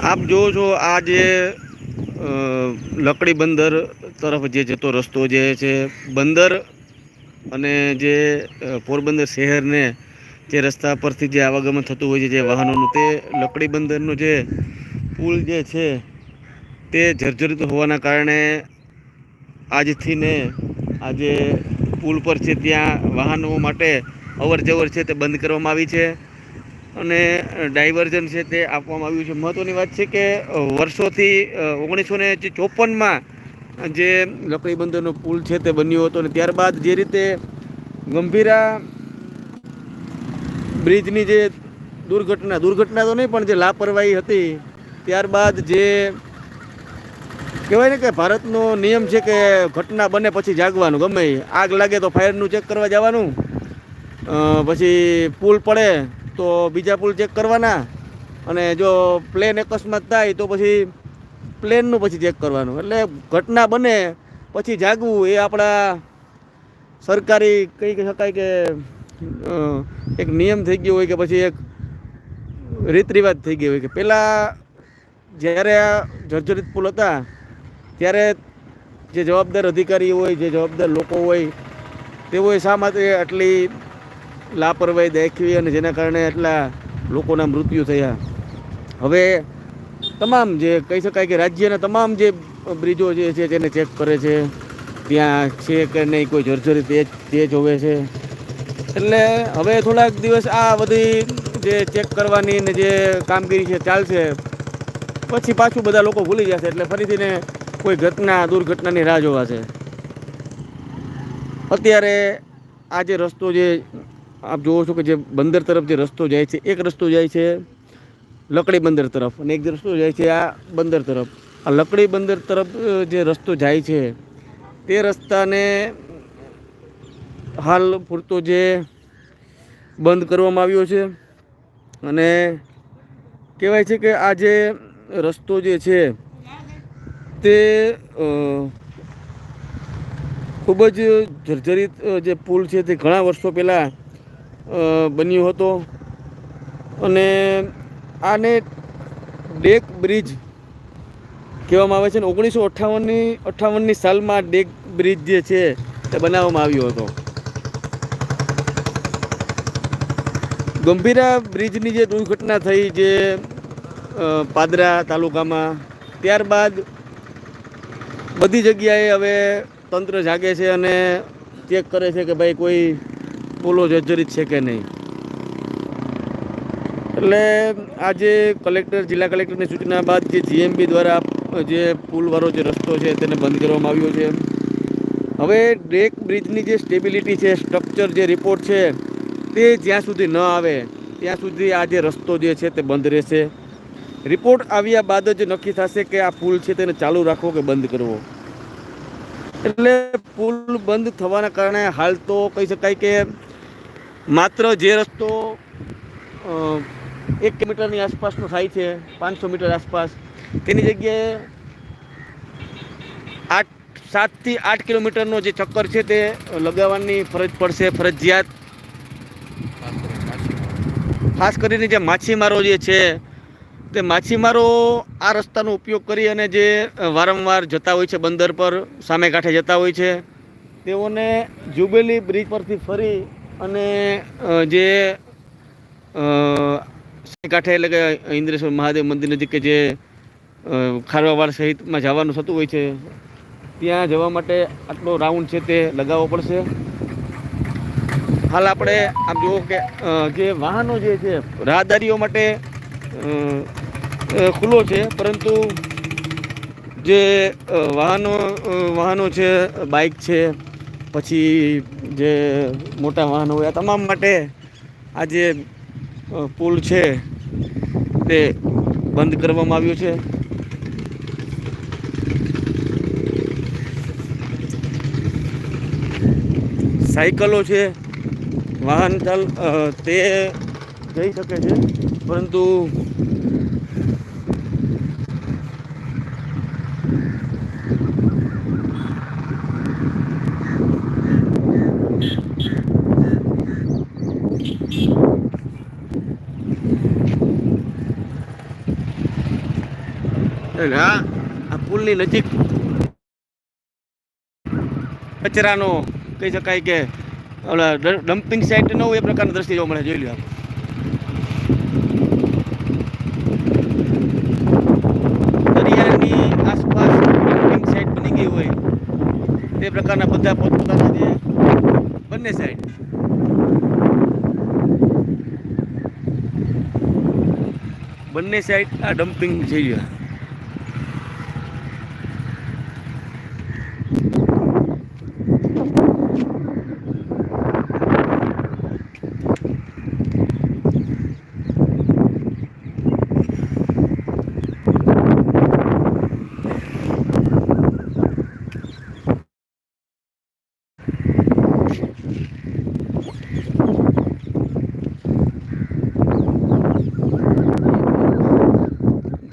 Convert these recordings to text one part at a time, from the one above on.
આપ જોવો છો, આ જે લકડી બંદર તરફ જે જતો રસ્તો જે છે, બંદર અને જે પોરબંદર શહેરને જે રસ્તા પરથી જે આવાગમન થતું હોય છે, જે વાહનોનું, તે લકડી બંદરનું જે પુલ જે છે, તે જર્જરિત હોવાના કારણે આજથી ને આજે પુલ પર છે, ત્યાં વાહનો માટે અવર જવર છે, તે બંધ કરવામાં આવી છે. અને ડાયવર્ઝન છે તે આપવામાં આવ્યું છે. મહત્ત્વની વાત છે કે વર્ષોથી ઓગણીસો ને ચોપનમાં જે લકડીબંધનો પુલ છે તે બન્યો હતો અને ત્યારબાદ જે રીતે ગંભીરા બ્રિજની જે દુર્ઘટના દુર્ઘટના તો નહીં પણ જે લાપરવાહી હતી, ત્યારબાદ જે કહેવાય ને કે ભારતનો નિયમ છે કે ઘટના બને પછી જાગવાનું, ગમે આગ લાગે તો ફાયરનું ચેક કરવા જવાનું પછી પુલ પડે તો બીજા પુલ ચેક કરવાના. અને જો પ્લેન અકસ્માત થાય તો પછી પ્લેનનું પછી ચેક કરવાનું. એટલે ઘટના બને, પછી જાગવું એ આપણા સરકારી કહી શકાય કે એક નિયમ થઈ ગયો હોય કે પછી એક રીત રિવાજ થઈ ગયો હોય કે પહેલાં જ્યારે આ જર્જરિત પુલ હતા, ત્યારે જે જવાબદાર અધિકારી હોય, જે જવાબદાર લોકો હોય, તેઓએ શા માટે આટલી લાપરવાહી દાખવી અને જેના કારણે એટલા લોકોના મૃત્યુ થયા. હવે તમામ જે કહી શકાય કે રાજ્યના તમામ જે બ્રિજો જે છે તેને ચેક કરે છે. ત્યાં છે કે નહીં, કોઈ જર્જરી તે તે જોવે છે. એટલે હવે થોડાક દિવસ આ બધી જે ચેક કરવાની ને જે કામગીરી છે ચાલશે. પછી પાછું બધા લોકો ભૂલી જશે એટલે ફરીથી કોઈ ઘટના, દુર્ઘટનાની રાહ જોવાશે અત્યારે આ જે રસ્તો જે આપ જોવો છો કે જે બંદર તરફ જે રસ્તો જાય છે, એક રસ્તો જાય છે લકડી બંદર તરફ અને એક રસ્તો જાય છે આ બંદર તરફ. આ લકડી બંદર તરફ જે રસ્તો જાય છે, તે રસ્તાને હાલ પૂરતો જે બંધ કરવામાં આવ્યો છે અને કહેવાય છે કે આ જે રસ્તો જે છે, તે ખૂબ જ જર્જરિત જે પુલ છે તે ઘણા વર્ષો પહેલાં બન્યો હતો. અને આને ડેક બ્રિજ કહેવામાં આવે છે ને, ઓગણીસો અઠ્ઠાવનની અઠ્ઠાવનની સાલમાં ડેક બ્રિજ જે છે તે બનાવવામાં આવ્યો હતો. ગંભીરા બ્રિજની જે દુર્ઘટના થઈ જે પાદરા તાલુકામાં, ત્યારબાદ બધી જગ્યાએ હવે તંત્ર જાગે છે અને ચેક કરે છે કે ભાઈ કોઈ પુલો જર્જરિત છે કે નહીં? એટલે આજે કલેક્ટર, જિલ્લા કલેક્ટરની સૂચના બાદ જે જીએમબી દ્વારા જે પુલવાળો જે રસ્તો છે તેને બંધ કરવામાં આવ્યો છે. હવે ડેક બ્રિજની જે સ્ટેબિલિટી છે, સ્ટ્રક્ચર જે રિપોર્ટ છે, તે જ્યાં સુધી ન આવે, ત્યાં સુધી આ જે રસ્તો જે છે તે બંધ રહેશે. રિપોર્ટ આવ્યા બાદ જ નક્કી થશે કે આ પુલ છે તેને ચાલુ રાખવો કે બંધ કરવો. એટલે પુલ બંધ થવાના કારણે હાલ તો કહી શકાય કે માત્ર જે રસ્તો એક કિલોમીટરની આસપાસનો થાય છે, પાંચસો મીટર આસપાસ, તેની જગ્યાએ આઠ, સાતથી આઠ કિલોમીટરનો જે ચક્કર છે તે લગાવવાની ફરજ પડશે, ફરજિયાત. ખાસ કરીને જે માછીમારો જે છે, તે માછીમારો આ રસ્તાનો ઉપયોગ કરી અને જે વારંવાર જતા હોય છે બંદર પર, સામે કાંઠે જતા હોય છે, તેઓને જુબેલી બ્રિજ પરથી ફરી અને જે કાંઠે એટલે કે ઇન્દ્રેશ્વર મહાદેવ મંદિર નજીક કે જે ખારવાવાડ સહિતમાં જવાનું થતું હોય છે, ત્યાં જવા માટે આટલો રાઉન્ડ છે તે લગાવવો પડશે. હાલ આપણે આમ જુઓ કે જે વાહનો જે છે, રાહદારીઓ માટે ખુલ્લો છે, પરંતુ જે વાહનો વાહનો છે, બાઇક છે પછી જે મોટા વાહનો હોય, આ તમામ માટે આ જે પુલ છે, તે બંધ કરવામાં આવ્યો છે. સાયકલો છે, વાહન ચાલ તે જઈ શકે છે, પરંતુ એટલે આ પુલની નજીક કચરાનો કહી શકાય કે ડમ્પિંગ સાઇટ ન હોય એ પ્રકારનું દ્રશ્ય જોવા મળે, જોઈ લો. દરિયાની આસપાસ ડમ્પિંગ સાઇટ બની ગઈ હોય, તે પ્રકારના બધા પોતપોતાના જે બંને સાઈડ બંને સાઈડ આ ડમ્પિંગ જઈ ગયા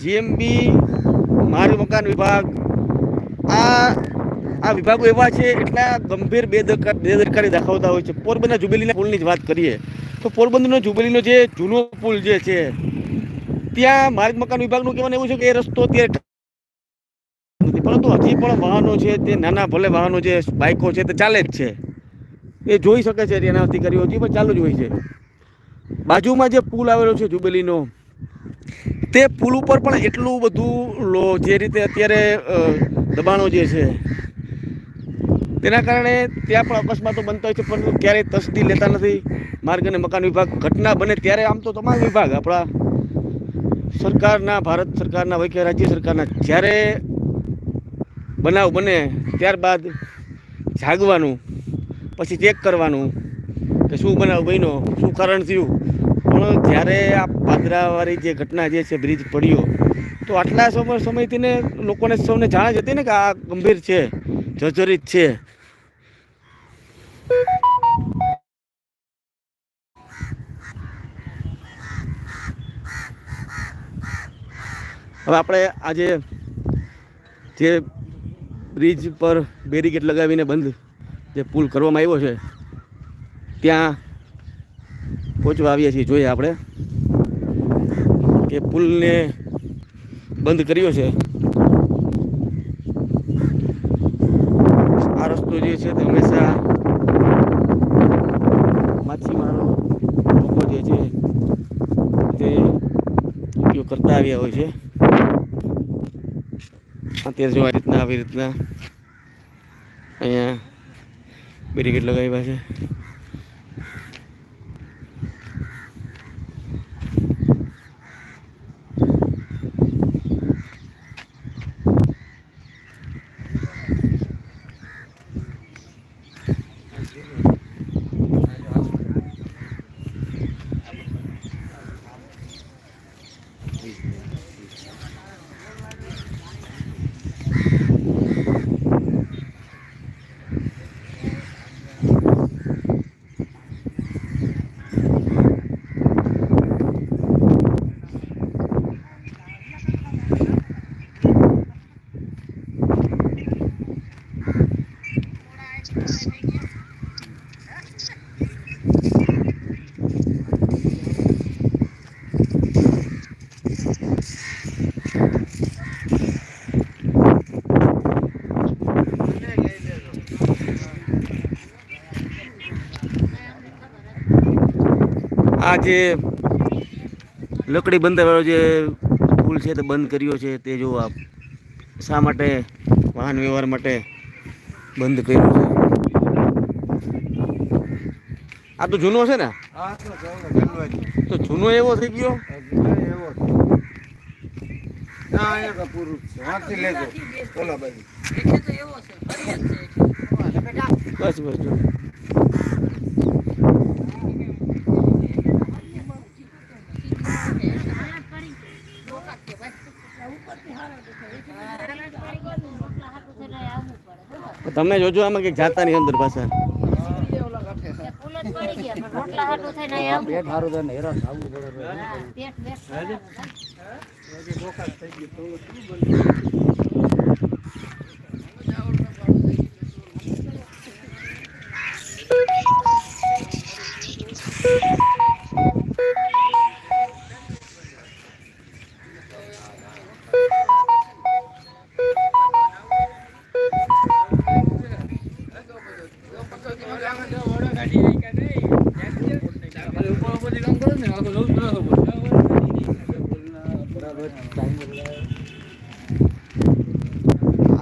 જીએમબી માર્ગ મકાન વિભાગ, આ આ વિભાગો એવા છે, એટલા ગંભીર બેદરકાર બેદરકારી દાખવતા હોય છે. પોરબંદર જુબેલીના પુલની જ વાત કરીએ, તો પોરબંદરનો જુબેલીનો જે જૂનો પુલ જે છે, ત્યાં માર્ગ મકાન વિભાગનું કહેવાનું એવું છે કે એ રસ્તો અત્યારે પરંતુ હજી પણ વાહનો છે, તે નાના ભલે વાહનો જે બાઇકો છે, તે ચાલે જ છે. એ જોઈ શકે છે એના અધિકારીઓ હજી પણ ચાલુ જ હોય છે. બાજુમાં જે પુલ આવેલો છે જુબેલીનો તે પુલ ઉપર પણ એટલું બધું જે રીતે અત્યારે દબાણો જે છે, તેના કારણે ત્યાં પણ અકસ્માતો બનતા હોય છે, પરંતુ ક્યારેય તસદી લેતા નથી. માર્ગ અને મકાન વિભાગ ઘટના બને ત્યારે આમ તો તમામ વિભાગ આપણા સરકારના, ભારત સરકારના હોય કે રાજ્ય સરકારના જ્યારે બનાવ બને ત્યારબાદ જાગવાનું, પછી ચેક કરવાનું કે શું બનાવ બન્યો, શું કારણ થયું. પણ જ્યારે આ પાદરાવાળી જે ઘટના જે છે બ્રિજ પડ્યો, તો આટલા સમય સમયથી ને લોકોને સૌને જાણ જ હતી ને કે આ ગંભીર છે, જર્જરિત છે. હવે આપણે આજે જે બ્રિજ પર બેરીકેડ લગાવીને બંધ જે પુલ કરવામાં આવ્યો છે, ત્યાં પહોંચવા આવીએ છીએ, જોઈએ આપણે કે પુલને બંધ કર્યો છે. આ રસ્તો જે છે તે હંમેશા માછીમારો લોકો જે છે તે ઉપયોગ કરતા આવ્યા હોય છે. અત્યારે જો રીતના, આવી રીતના અહીંયા બેરીકેડ લગાવ્યા છે. આ જે લકડી બંધાવેલો જે પુલ છે તે બંધ કર્યો છે તે જો આપ શા માટે વાહન વ્યવહાર માટે બંધ કર્યો છે? આ તો જૂનો છે ને? તો જૂનો એવો થઈ ગયો? એવો ના પૂરું જ છે. વાંચી લેજો. ઓલા બાજુ બસ બસ જો તમે જોજો આમાં કંઈક જાતા ની અંદર પાછા. પેટ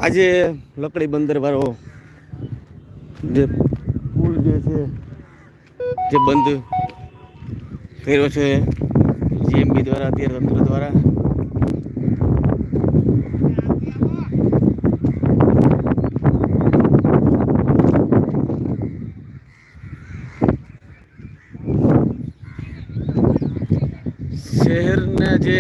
આજે લકડી બંદર વાળો જે પુલ જે છે, જે બંધ કર્યો છે જીએમબી દ્વારા, અત્યારે તંત્ર દ્વારા. જે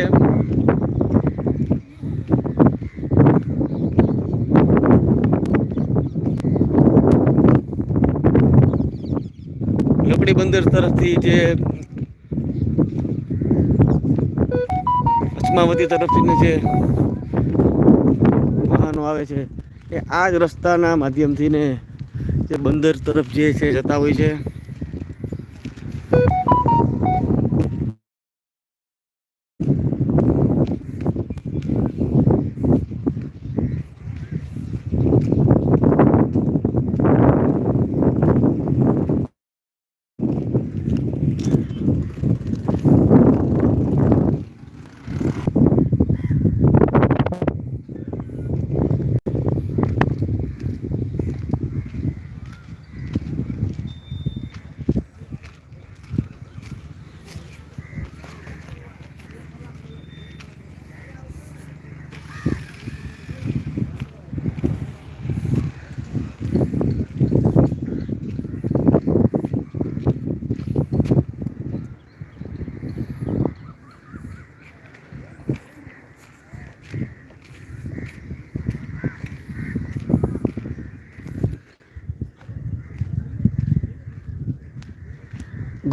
લકડી બંદર તરફથી જે અસ્માવતી તરફથી જે વાહનો આવે છે, એ આ જ રસ્તાના માધ્યમથી ને જે બંદર તરફ જે છે જતા હોય છે.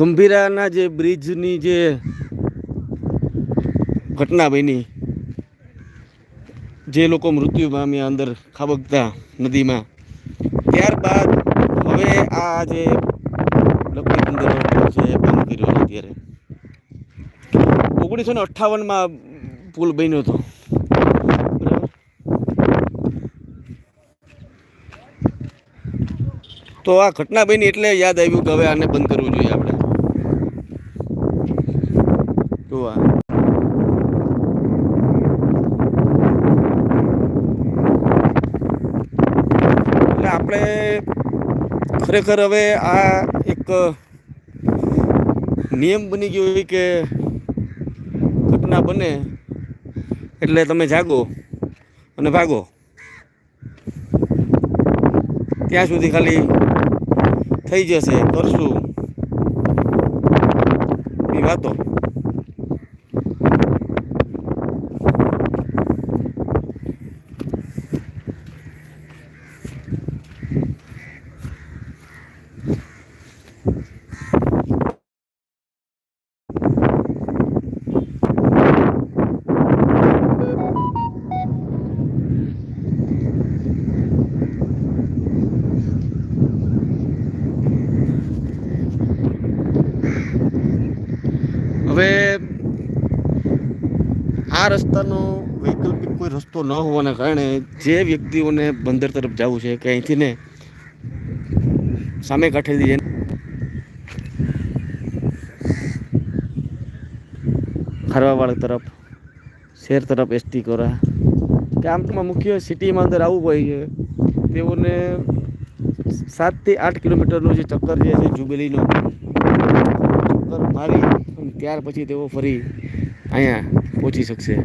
ગંભીરાના જે બ્રિજની જે ઘટના બની, જે લોકો મૃત્યુ પામ્યા અંદર ખાબકતા નદીમાં. ત્યારબાદ હવે આ જે લકડી બંદર છે બંધ કર્યો અત્યારે. ઓગણીસો ને અઠ્ઠાવનમાં પુલ બન્યો હતો. તો આ ઘટના બની એટલે યાદ આવ્યું કે હવે આને બંધ કરવું જોઈએ આપણે જો આ એટલે આપણે ખરેખર હવે આ એક નિયમ બની ગયો હોય કે ઘટના બને એટલે તમે જાગો અને ભાગો. ત્યાં સુધી ખાલી થઈ જશે, કરશું. એ વાતો હવે આ રસ્તાનો વૈકલ્પિક કોઈ રસ્તો ન હોવાના કારણે જે વ્યક્તિઓને બંદર તરફ જવું છે, કે અહીંથી ને સામે કાંઠેથી ખારવાવાળા તરફ, શહેર તરફ એસટી કોરા, કે આમમાં મુખ્ય સિટીમાં અંદર આવવું હોય છે, તેઓને સાતથી આઠ કિલોમીટરનું જે ચક્કર જે છે, જુબેલીનો ચક્કર મારી ત્યાર પછી તેઓ ફરી 아니야 오지 석세